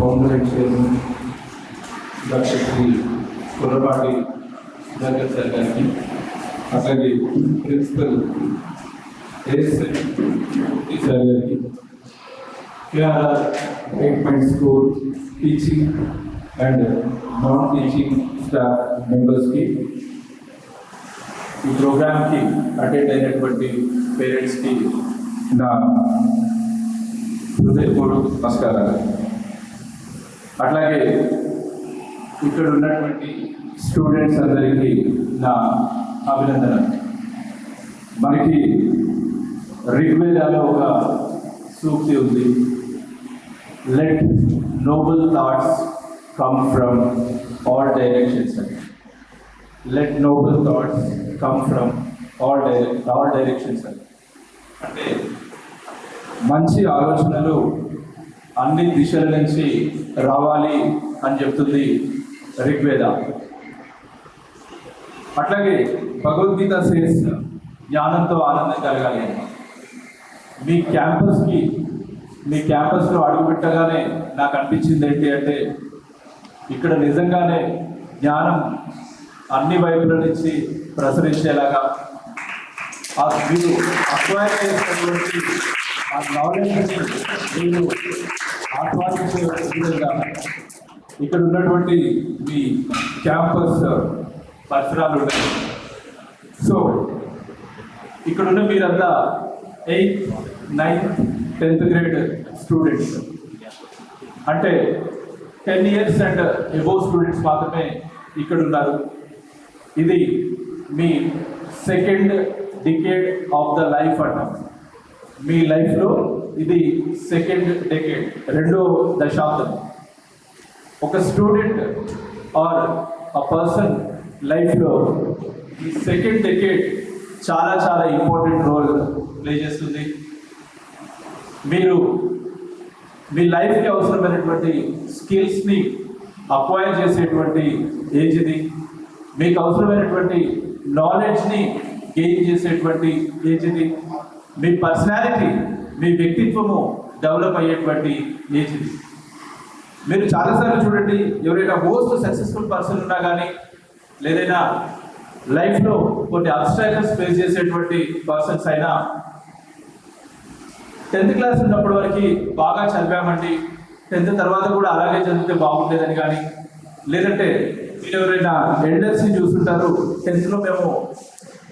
Founder and chairman doctor Shri Kurrapati Sudhakar sir గారికి అట్లాగే principal ASN sir గారికి KRR eight point school teaching and non teaching staff మెంబర్స్కి ఈ ప్రోగ్రామ్కి attend అయినటువంటి పేరెంట్స్కి నా హృదయపూర్వక నమస్కారాలు. అట్లాగే ఇక్కడ ఉన్నటువంటి స్టూడెంట్స్ అందరికీ నా అభినందన మనకి ఋగ్వేదాలో ఒక సూక్తి ఉంది. Let noble thoughts come from all directions అని let noble thoughts come from all direc all directions అని అంటే మంచి ఆలోచనలు అన్ని దిశల నుంచి రావాలి అని చెప్తుంది ఋగ్వేద. అట్లాగే భగవద్గీత సేస్ జ్ఞానంతో ఆనందం కలగాలి మీ క్యాంపస్కి మీ క్యాంపస్లో అడుగుపెట్టగానే నాకు అనిపించింది ఏంటి అంటే ఇక్కడ నిజంగానే జ్ఞానం అన్ని వైపుల నుంచి ప్రసరించేలాగా ఆ మీరు అక్వైర్ చేసినటువంటి ఆ నాలెడ్జ్ని మీరు ఆస్వాదించే విధంగా ఇక్కడ ఉన్నటువంటి మీ క్యాంపస్ uh, పరిసరాలు ఉన్నాయి. సో ఇక్కడ ఉన్న మీరంతా eighth ninth tenth grade students అంటే ten years and above students మాత్రమే ఇక్కడ ఉన్నారు. ఇది మీ second decade of the life అంటాం మీ లైఫ్లో ఇది సెకండ్ డెకేడ్ రెండో దశాబ్దం. ఒక స్టూడెంట్ ఆర్ అ పర్సన్ లైఫ్లో ఈ సెకండ్ డెకేడ్ చాలా చాలా ఇంపార్టెంట్ రోల్ ప్లే చేస్తుంది. మీరు మీ లైఫ్కి అవసరమైనటువంటి స్కిల్స్ని అక్వైర్ చేసేటువంటి ఏజ్ ఇది. మీకు అవసరమైనటువంటి నాలెడ్జ్ని గెయిన్ చేసేటువంటి ఏజ్ ఇది. మీ పర్సనాలిటీ మీ వ్యక్తిత్వము డెవలప్ అయ్యేటువంటి నేచర్ మీరు చాలాసార్లు చూడండి ఎవరైనా మోస్ట్ సక్సెస్ఫుల్ పర్సన్ ఉన్నా కానీ లేదైనా లైఫ్లో కొన్ని అబ్స్ట్రాక్షన్స్ ఫేస్ చేసేటువంటి పర్సన్స్ అయినా టెన్త్ క్లాస్ ఉన్నప్పటి వరకు బాగా చదివామండి. టెన్త్ తర్వాత కూడా అలాగే చదివితే బాగుండేదని కానీ లేదంటే మీరు ఎవరైనా ఎల్డర్స్ని చూస్తుంటారు టెన్త్లో మేము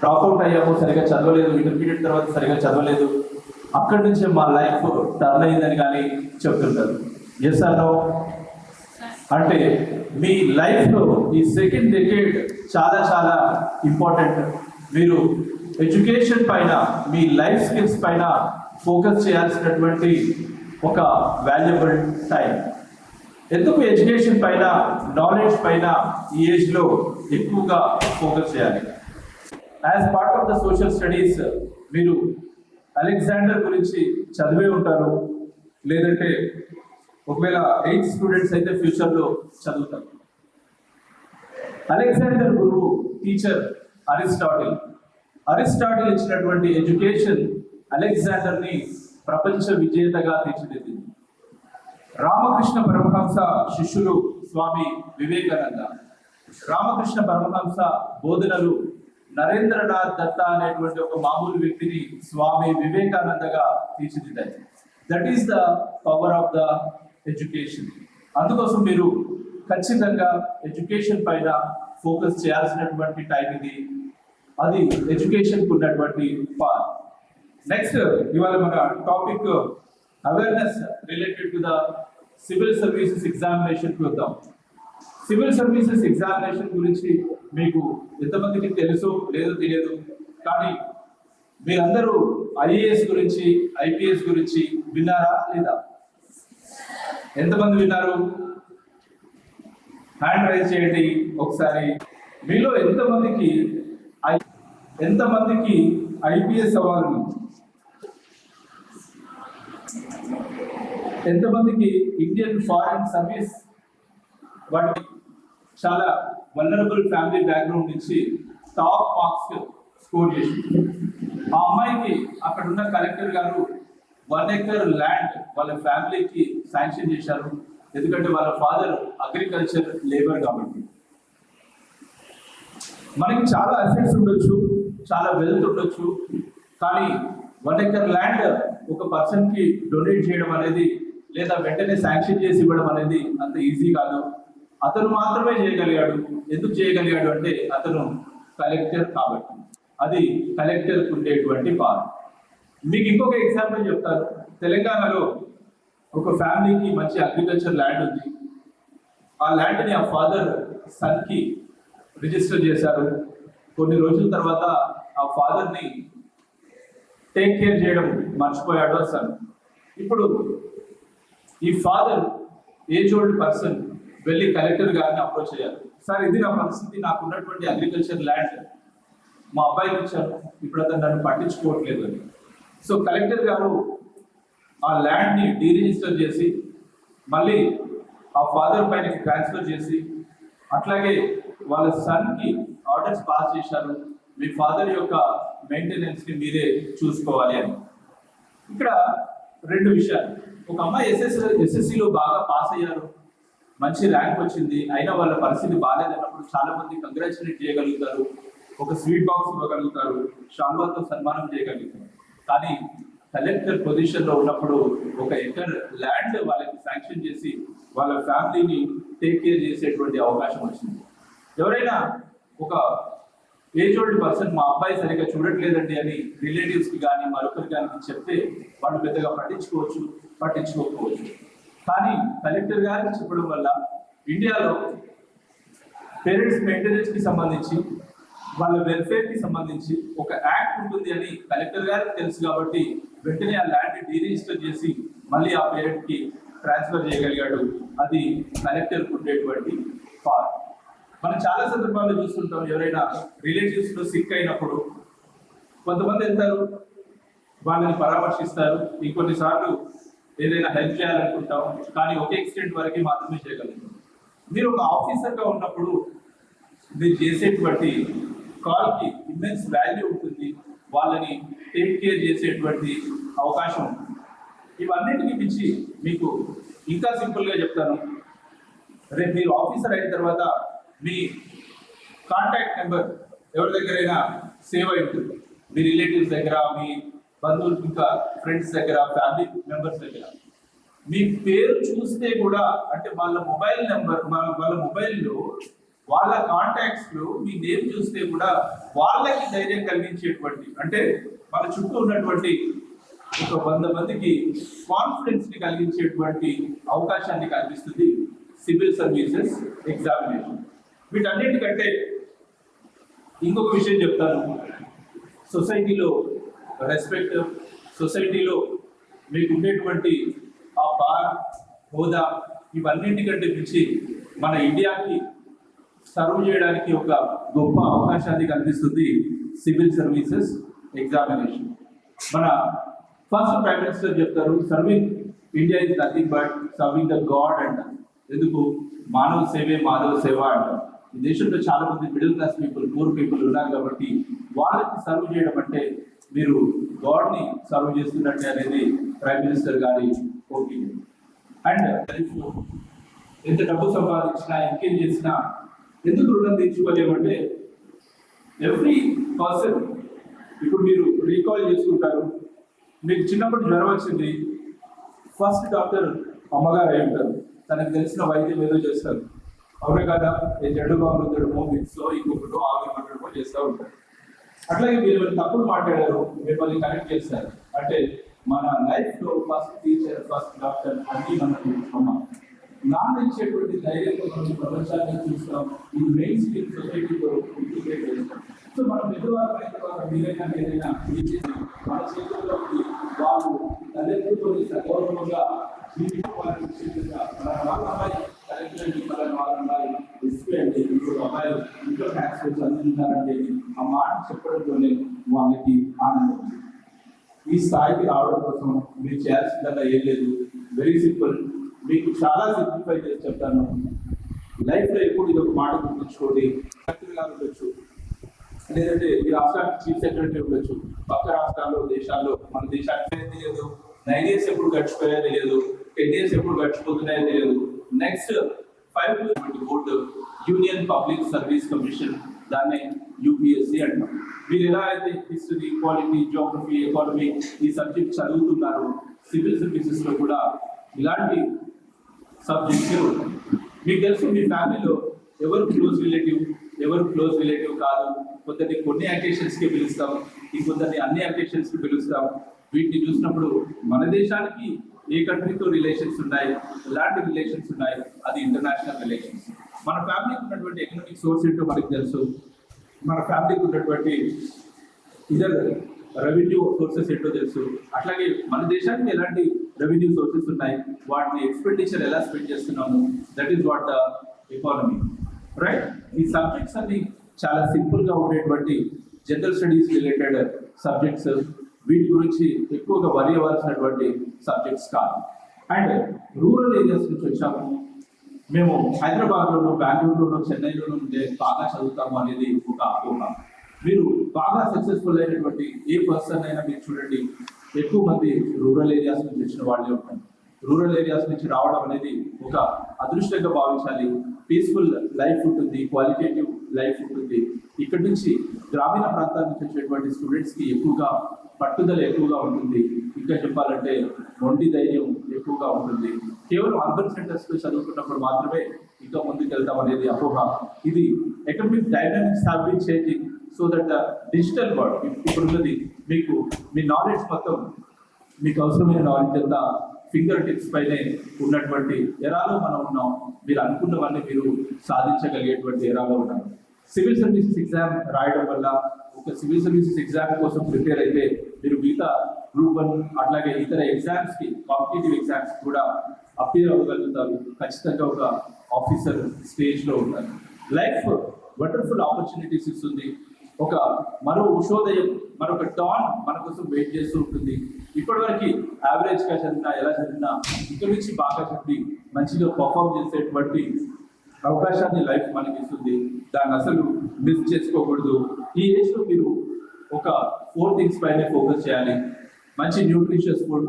డ్రాప్అవుట్ అయ్యాము సరిగా చదవలేదు ఇంటర్మీడియట్ తర్వాత సరిగా చదవలేదు. అక్కడి నుంచి మా లైఫ్ టర్న్ అయిందని కానీ చెప్తుంటారు. ఎస్ అంటే మీ లైఫ్లో ఈ సెకండ్ డెకేడ్ చాలా చాలా ఇంపార్టెంట్ మీరు ఎడ్యుకేషన్ పైన మీ లైఫ్ స్కిల్స్ పైన ఫోకస్ చేయాల్సినటువంటి ఒక వాల్యుబుల్ టైం ఎందుకు ఎడ్యుకేషన్ పైన నాలెడ్జ్ పైన ఈ ఏజ్లో ఎక్కువగా ఫోకస్ చేయాలి? As part of the social studies మీరు అలెగ్జాండర్ గురించి చదివే ఉంటారు. లేదంటే ఒకవేళ ఎయిత్ స్టూడెంట్స్ అయితే ఫ్యూచర్లో చదువుతారు. అలెగ్జాండర్ గురువు టీచర్ అరిస్టాటిల్. అరిస్టాటిల్ ఇచ్చినటువంటి ఎడ్యుకేషన్ అలెగ్జాండర్ని ప్రపంచ విజేతగా తీర్చిదిద్దింది. రామకృష్ణ పరమహంస శిష్యులు స్వామి వివేకానంద. రామకృష్ణ పరమహంస బోధనలు నరేంద్రనాథ్ దత్త అనేటువంటి ఒక మామూలు వ్యక్తిని స్వామి వివేకానందగా తీర్చిదిద్దాయి that is the power of the education అందుకోసం మీరు ఖచ్చితంగా ఎడ్యుకేషన్ పైన ఫోకస్ చేయాల్సినటువంటి టైం ఇది. అది ఎడ్యుకేషన్కి ఉన్నటువంటి పార్ నెక్స్ట్ ఇవాళ మన topic awareness related to the civil services examination వద్దాం. సివిల్ సర్వీసెస్ ఎగ్జామినేషన్ గురించి మీకు ఎంతమందికి తెలుసు లేదో తెలియదు. కానీ మీరందరూ ఐఏఎస్ గురించి ఐపీఎస్ గురించి విన్నారా లేదా? ఎంతమంది విన్నారు? హ్యాండ్ రైజ్ చేయండి ఒకసారి. మీలో ఎంతమందికి ఐ ఎంతమందికి ఐపీఎస్ అవ్వాలని? ఎంతమందికి ఇండియన్ ఫారెన్ సర్వీస్ వాటి చాలా వల్నరబుల్ ఫ్యామిలీ బ్యాక్గ్రౌండ్ నుంచి టాప్ మార్క్స్ స్కోర్ చేసింది. ఆ అమ్మాయికి అక్కడ ఉన్న కలెక్టర్ గారు వన్ ఎకర్ ల్యాండ్ వాళ్ళ ఫ్యామిలీకి శాంక్షన్ చేశారు. ఎందుకంటే వాళ్ళ ఫాదర్ అగ్రికల్చర్ లేబర్ కాబట్టి. మనకి చాలా అసెట్స్ ఉండొచ్చు చాలా వెల్త్ ఉండొచ్చు. కానీ వన్ ఎకర్ ల్యాండ్ ఒక పర్సన్కి డొనేట్ చేయడం అనేది లేదా వెంటనే శాంక్షన్ చేసి ఇవ్వడం అనేది అంత ఈజీ కాదు. అతను మాత్రమే చేయగలిగాడు. ఎందుకు చేయగలిగాడు అంటే అతను కలెక్టర్ కాబట్టి. అది కలెక్టర్ ఉండేటువంటి బాధ. మీకు ఇంకొక ఎగ్జాంపుల్ చెప్తాను. తెలంగాణలో ఒక ఫ్యామిలీకి మంచి అగ్రికల్చర్ ల్యాండ్ ఉంది. ఆ ల్యాండ్ని ఆ ఫాదర్ సన్కి రిజిస్టర్ చేశారు. కొన్ని రోజుల తర్వాత ఆ ఫాదర్ని టేక్ కేర్ చేయడం మర్చిపోయాడు ఆ సన్ ఇప్పుడు ఈ ఫాదర్ ఏజ్ ఓల్డ్ పర్సన్ వెళ్ళి కలెక్టర్ గారిని అప్రోచ్ అయ్యారు సార్ ఇది నా పరిస్థితి. నాకు ఉన్నటువంటి అగ్రికల్చర్ ల్యాండ్ మా అబ్బాయికి ఇచ్చాను ఇప్పుడు అతను నన్ను పట్టించుకోవట్లేదు అని. సో కలెక్టర్ గారు ఆ ల్యాండ్ని డీరిజిస్టర్ చేసి మళ్ళీ ఆ ఫాదర్ పైన ట్రాన్స్ఫర్ చేసి అట్లాగే వాళ్ళ సన్కి ఆర్డర్స్ పాస్ చేశారు. మీ ఫాదర్ యొక్క మెయింటెనెన్స్ని మీరే చూసుకోవాలి అని. ఇక్కడ రెండు విషయాలు. ఒక అమ్మాయి ఎస్ఎస్ ఎస్ఎస్సిలో బాగా పాస్ అయ్యారు. మంచి ర్యాంక్ వచ్చింది. అయినా వాళ్ళ పరిస్థితి బాగాలేదన్నప్పుడు చాలా మంది కంగ్రాచులేట్ చేయగలుగుతారు. ఒక స్వీట్ బాక్స్ ఇవ్వగలుగుతారు. షాల్వాతో సన్మానం చేయగలుగుతారు. కానీ కలెక్టర్ పొజిషన్లో ఉన్నప్పుడు ఒక ఎకర్ ల్యాండ్ వాళ్ళకి శాంక్షన్ చేసి వాళ్ళ ఫ్యామిలీని టేక్ కేర్ చేసేటువంటి అవకాశం వచ్చింది. ఎవరైనా ఒక ఏజ్ ఓల్డ్ పర్సన్ మా అబ్బాయి సరిగ్గా చూడట్లేదండి అని రిలేటివ్స్కి కానీ మరొకరి కానీ చెప్తే వాళ్ళు పెద్దగా పట్టించుకోవచ్చు. పట్టించుకోకపోవచ్చు. కానీ కలెక్టర్ గారికి చెప్పడం వల్ల ఇండియాలో పేరెంట్స్ మెయింటెనెన్స్కి సంబంధించి వాళ్ళ వెల్ఫేర్కి సంబంధించి ఒక యాక్ట్ ఉంటుంది అని కలెక్టర్ గారికి తెలుసు కాబట్టి వెంటనే ఆ ల్యాండ్ డీరిజిస్టర్ చేసి మళ్ళీ ఆ పేరెంట్కి ట్రాన్స్ఫర్ చేయగలిగాడు. అది కలెక్టర్ ఉండేటువంటి పవర్ మనం చాలా సందర్భాల్లో చూస్తుంటాం ఎవరైనా రిలేటివ్స్లో సిక్ అయినప్పుడు కొంతమంది వెళ్తారు వాళ్ళని పరామర్శిస్తారు. ఇంకొన్నిసార్లు ఏదైనా హెల్ప్ చేయాలనుకుంటాం కానీ ఒక ఎక్స్టెంట్ వరకు మాత్రమే చేయగలుగుతాం. మీరు ఒక ఆఫీసర్గా ఉన్నప్పుడు మీరు చేసేటువంటి కాల్కి ఇమ్మెన్స్ వాల్యూ ఉంటుంది. వాళ్ళని టేక్ కేర్ చేసేటువంటి అవకాశం ఉంటుంది. ఇవన్నిటికి మించి మీకు ఇంకా సింపుల్గా చెప్తాను. రేపు మీరు ఆఫీసర్ అయిన తర్వాత మీ కాంటాక్ట్ నెంబర్ ఎవరి దగ్గరైనా సేవ్ అయి ఉంటుంది. మీ రిలేటివ్స్ దగ్గర మీ బంధువులు ఇంకా ఫ్రెండ్స్ దగ్గర ఫ్యామిలీ మెంబర్స్ దగ్గర. మీ పేరు చూస్తే కూడా అంటే వాళ్ళ మొబైల్ నెంబర్ వాళ్ళ మొబైల్లో వాళ్ళ కాంటాక్ట్స్లో మీ నేమ్ చూస్తే కూడా వాళ్ళకి ధైర్యం కలిగించేటువంటి అంటే మన చుట్టూ ఉన్నటువంటి ఒక వంద మందికి కాన్ఫిడెన్స్ని కలిగించేటువంటి అవకాశాన్ని కల్పిస్తుంది సివిల్ సర్వీసెస్ ఎగ్జామినేషన్ వీటన్నిటికంటే ఇంకొక విషయం చెప్తాను. సొసైటీలో రెస్పెక్ట్ సొసైటీలో మీకు ఉండేటువంటి ఆ బార్ హోదా ఇవన్నింటికంటే మించి మన ఇండియాకి సర్వ్ చేయడానికి ఒక గొప్ప అవకాశాన్ని కల్పిస్తుంది సివిల్ సర్వీసెస్ ఎగ్జామినేషన్. మన ఫస్ట్ ప్రైమ్ మినిస్టర్ చెప్తారు serving India is nothing but serving the god అంట. ఎందుకు? మానవ సేవే మాధవ సేవ అంటారు ఈ దేశంలో చాలా మంది middle class people poor people ఉన్నారు కాబట్టి వాళ్ళకి సర్వ్ చేయడం అంటే మీరు గాడ్ని సర్వ్ చేస్తున్నట్టే అనేది ప్రైమ్ మినిస్టర్ గారి ఒపీనియన్. అండ్ ఎంత డబ్బు సంపాదించినా ఇంకేం చేసినా ఎందుకు రుణం తీర్చుకోలేమంటే ఎవ్రీ పర్సన్ ఇప్పుడు మీరు రీకాల్ చేసుకుంటారు. మీకు చిన్నప్పుడు జ్వరం వచ్చింది. ఫస్ట్ డాక్టర్ అమ్మగారు అయి ఉంటారు. తనకు తెలిసిన వైద్యం ఏదో చేస్తారు. అవునే కదా? ఏ బాబు బాగుండడమో మిక్స్లో ఇంకొకటో ఆవి పట్టడమో చేస్తూ ఉంటారు. అట్లాగే మీరు తప్పుడు తప్పులు మాట్లాడారు మిమ్మల్ని కనెక్ట్ చేశారు. అంటే మన లైఫ్లో ఫస్ట్ టీచర్ ఫస్ట్ డాక్టర్ అన్ని మనకు అమ్మ. నాన్న ఇచ్చేటువంటి ధైర్యంతో మనం ప్రపంచాన్ని చూస్తాం. ఈ మెయిన్ స్ట్రీమ్ సొసైటీతో ఇంటిగ్రేట్ చేస్తాం. సో మనం పెద్దవారు అయిన తర్వాత మీరైనా ఏదైనా ఇది చేసి మన చేతుల్లో ఉంది వాళ్ళు తల్లిదండ్రులతో సగౌరవంగా జీవించుకోవాలని విషయంగా మన వాళ్ళ అమ్మాయి కలెక్టర్ మన వాళ్ళ అమ్మాయి రిస్క్ అంటే ఇప్పుడు అమ్మాయి ఇంట్లో ట్యాక్స్ చదువుతున్నారంటే ఆ మాట చెప్పడంతోనే వాళ్ళకి ఆనందం ఈ స్థాయికి రావడం కోసం మీరు చేయాల్సిందల్లా ఏం లేదు. వెరీ సింపుల్ మీకు చాలా సింప్లిఫై చేసి చెప్తాను. లైఫ్లో ఎప్పుడు ఇది ఒక మాట గుర్తుంచుకోండి. కలెక్టర్ గారు ఉండొచ్చు. లేదంటే ఈ రాష్ట్రానికి చీఫ్ సెక్రటరీ ఉండొచ్చు. పక్క రాష్ట్రాల్లో దేశాల్లో మన దేశానికి తెలియదు. నైన్ ఇయర్స్ ఎప్పుడు గడిచిపోయా తెలియదు. టెన్ ఇయర్స్ ఎప్పుడు గడిచిపోతున్నాయో తెలియదు. Next five board union public service commission దాన్ని యూపీఎస్సీ అంటాం. మీరు ఎలా అయితే హిస్టరీ క్వాలిటీ జోగ్రఫీ ఎకానమీ ఈ సబ్జెక్ట్ చదువుతున్నారు సివిల్ సర్వీసెస్లో కూడా ఇలాంటి సబ్జెక్ట్సే ఉంటాయి. మీకు తెలుసు మీ ఫ్యామిలీలో ఎవరు క్లోజ్ రిలేటివ్ ఎవరు క్లోజ్ రిలేటివ్ కాదు. కొందరిని కొన్ని అకేషన్స్కి పిలుస్తాం ఈ ఇంకొందరిని అన్ని అకేషన్స్కి పిలుస్తాం. వీటిని చూసినప్పుడు మన దేశానికి ఏ కంట్రీతో రిలేషన్స్ ఉన్నాయి ఎలాంటి రిలేషన్స్ ఉన్నాయి అది ఇంటర్నేషనల్ రిలేషన్స్ మన ఫ్యామిలీకి ఉన్నటువంటి ఎకనామిక్ సోర్స్ ఏంటో మనకు తెలుసు. మన ఫ్యామిలీకి ఉన్నటువంటి ఇదర్ రెవెన్యూ సోర్సెస్ ఏంటో తెలుసు. అట్లాగే మన దేశానికి ఎలాంటి రెవెన్యూ సోర్సెస్ ఉన్నాయి? వాటిని ఎక్స్పెండిచర్ ఎలా స్పెండ్ చేస్తున్నాము? That is what the economy right ఈ సబ్జెక్ట్స్ అన్ని చాలా సింపుల్గా ఉండేటువంటి జనరల్ స్టడీస్ రిలేటెడ్ సబ్జెక్ట్స్ వీటి గురించి ఎక్కువగా వరి అవ్వాల్సినటువంటి సబ్జెక్ట్స్ కాదు. అండ్ రూరల్ ఏరియాస్ నుంచి వచ్చాము. మేము హైదరాబాద్లోనూ బెంగళూరులోనూ చెన్నైలోనూ ఉండే బాగా చదువుతాము అనేది ఒక అపోహ మీరు బాగా సక్సెస్ఫుల్ అయినటువంటి ఏ పర్సన్ అయినా మీరు చూడండి ఎక్కువ మంది రూరల్ ఏరియాస్ నుంచి వచ్చిన వాళ్ళే ఉంటారు. రూరల్ ఏరియాస్ నుంచి రావడం అనేది ఒక అదృష్టంగా భావించాలి. పీస్ఫుల్ లైఫ్ ఉంటుంది క్వాలిటేటివ్ లైఫ్ ఉంటుంది. ఇక్కడ నుంచి గ్రామీణ ప్రాంతాల నుంచి వచ్చేటువంటి స్టూడెంట్స్కి ఎక్కువగా పట్టుదల ఎక్కువగా ఉంటుంది. ఇంకా చెప్పాలంటే మొండి ధైర్యం ఎక్కువగా ఉంటుంది. కేవలం అర్బన్ సెంటర్స్లో చదువుకున్నప్పుడు మాత్రమే ఇంకా ముందుకు వెళ్తాం అనేది అపోహ. ఇది economic dynamics have been changing so that digital world ఇప్పుడున్నది మీకు మీ నాలెడ్జ్ మొత్తం మీకు అవసరమైన నాలెడ్జ్ అంతా ఫింగర్ టిప్స్ పైనే ఉన్నటువంటి ఎరాలో మనం ఉన్నాం. మీరు అనుకున్నవన్నీ మీరు సాధించగలిగేటువంటి ఎరాలో ఉన్నారు సివిల్ సర్వీసెస్ ఎగ్జామ్ రాయడం వల్ల ఒక సివిల్ సర్వీసెస్ ఎగ్జామ్ కోసం ప్రిపేర్ అయితే మీరు మిగతా గ్రూప్ వన్ అట్లాగే ఇతర ఎగ్జామ్స్కి కాంపిటేటివ్ ఎగ్జామ్స్ కూడా అపీర్ అవ్వగలుగుతారు. ఖచ్చితంగా ఒక ఆఫీసర్ స్టేజ్లో ఉంటారు. లైఫ్ వండర్ఫుల్ ఆపర్చునిటీస్ ఇస్తుంది. ఒక మరో ఉషోదయం మరొక టాన్ మన కోసం వెయిట్ చేస్తూ ఉంటుంది. ఇప్పటివరకు యావరేజ్గా చదివినా ఎలా చదివినా ఇక్కడి నుంచి బాగా చదివి మంచిగా పర్ఫామ్ చేసేటువంటి అవకాశాన్ని లైఫ్ మనకి ఇస్తుంది దాన్ని అసలు మిస్ చేసుకోకూడదు. ఈ ఏజ్లో మీరు ఒక ఫోర్ థింగ్స్ పైనే ఫోకస్ చేయాలి. మంచి న్యూట్రిషియస్ ఫుడ్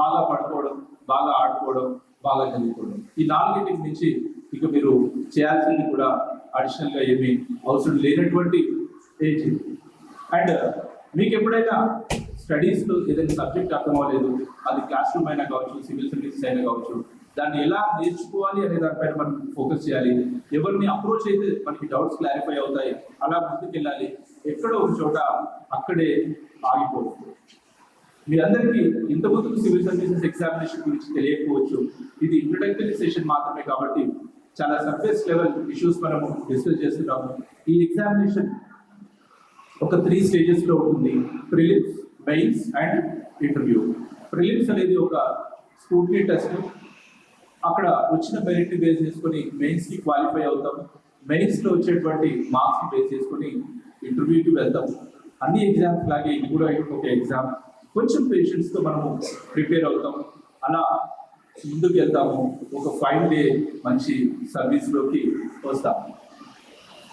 బాగా పడుకోవడం బాగా ఆడుకోవడం బాగా చదువుకోవడం. ఈ నాలుగింటికి నుంచి ఇక మీరు చేయాల్సింది కూడా అడిషనల్గా ఏమీ అవసరం లేనటువంటి ఏజ్ అండ్ మీకు ఎప్పుడైనా స్టడీస్లో ఏదైనా సబ్జెక్ట్ అర్థం అవ్వలేదు అది క్లాస్ రూమ్ అయినా కావచ్చు సివిల్ సర్వీసెస్ అయినా కావచ్చు దాన్ని ఎలా నేర్చుకోవాలి అనే దానిపైన మనం ఫోకస్ చేయాలి. ఎవరిని అప్రోచ్ అయితే మనకి డౌట్స్ క్లారిఫై అవుతాయి అలా ముందుకెళ్ళాలి. ఎక్కడో ఒక చోట అక్కడే ఆగిపోవచ్చు మీరందరికీ ఇంత ముందు సివిల్ సర్వీసెస్ ఎగ్జామినేషన్ గురించి తెలియకపోవచ్చు. ఇది ఇంట్రడక్టరీ సెషన్ మాత్రమే కాబట్టి చాలా సర్ఫేస్ లెవెల్ ఇష్యూస్ మనము డిస్కస్ చేస్తున్నాము. ఈ ఎగ్జామినేషన్ ఒక త్రీ స్టేజెస్లో ఉంటుంది. Prelims mains and interview prelims అనేది ఒక స్కూటీ టెస్ట్ అక్కడ వచ్చిన మెరిట్ బేస్ చేసుకొని మెయిన్స్కి క్వాలిఫై అవుతాం. మెయిన్స్లో వచ్చేటువంటి మార్క్స్ బేస్ చేసుకొని ఇంటర్వ్యూకి వెళ్తాం. అన్ని ఎగ్జామ్స్ లాగే ఇది కూడా ఒక ఎగ్జామ్ కొంచెం పేషెన్స్తో మనము ప్రిపేర్ అవుతాం. అలా ముందుకు వెళ్తాము. ఒక ఫైవ్ డే మంచి సర్వీస్లోకి వస్తాం.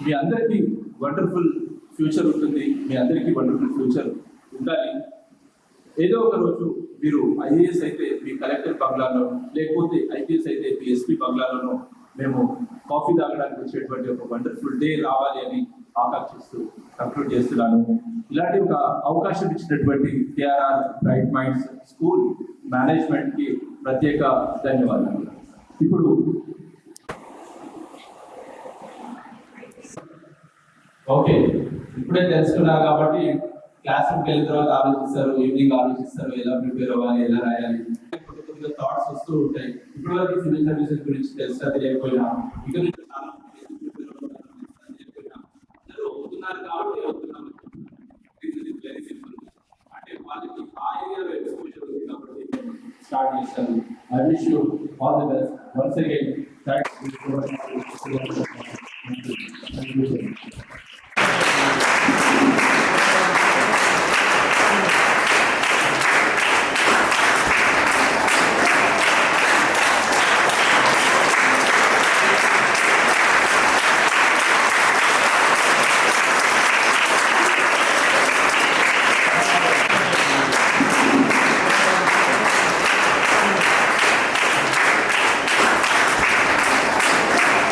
మీ అందరికీ వండర్ఫుల్ ఫ్యూచర్ ఉంటుంది. మీ అందరికీ వండర్ఫుల్ ఫ్యూచర్ ఉండాలి. ఏదో ఒక రోజు మీరు ఐఏఎస్ అయితే మీ కలెక్టర్ బంగ్లాలో లేకపోతే ఐపీఎస్ అయితే మీ ఎస్పీ బంగ్లాలోనో మేము కాఫీ తాగడానికి వచ్చేటువంటి ఒక వండర్ఫుల్ డే రావాలి అని ఆకాంక్షిస్తూ కంక్లూడ్ చేస్తున్నాను. ఇలాంటి ఒక అవకాశం ఇచ్చినటువంటి కేఆర్ఆర్ బ్రైట్ మైండ్స్ స్కూల్ మేనేజ్మెంట్కి ప్రత్యేక ధన్యవాదాలు. ఇప్పుడు ఓకే ఇప్పుడే తెలుసుకున్నారు కాబట్టి క్లాస్ రూమ్కి వెళ్ళిన తర్వాత ఆలోచిస్తారు ఈవినింగ్ ఆలోచిస్తారు ఎలా ప్రిపేర్ అవ్వాలి ఎలా రాయాలి కొత్త కొత్త థాట్స్ వస్తూ ఉంటాయి. ఇప్పుడు వరకు సివిల్ సర్వీసెస్ గురించి తెలుసా తెలియకపోయినా ఇక నుంచి చాలా అవుతున్నారు, కాబట్టి అవుతున్నాం. వెరీ సింపుల్ అంటే వాళ్ళకి ఆ ఏరియాలో ఎక్స్పోజర్ ఉంది కాబట్టి స్టార్ట్ చేశారు I wish you all the best once again thanks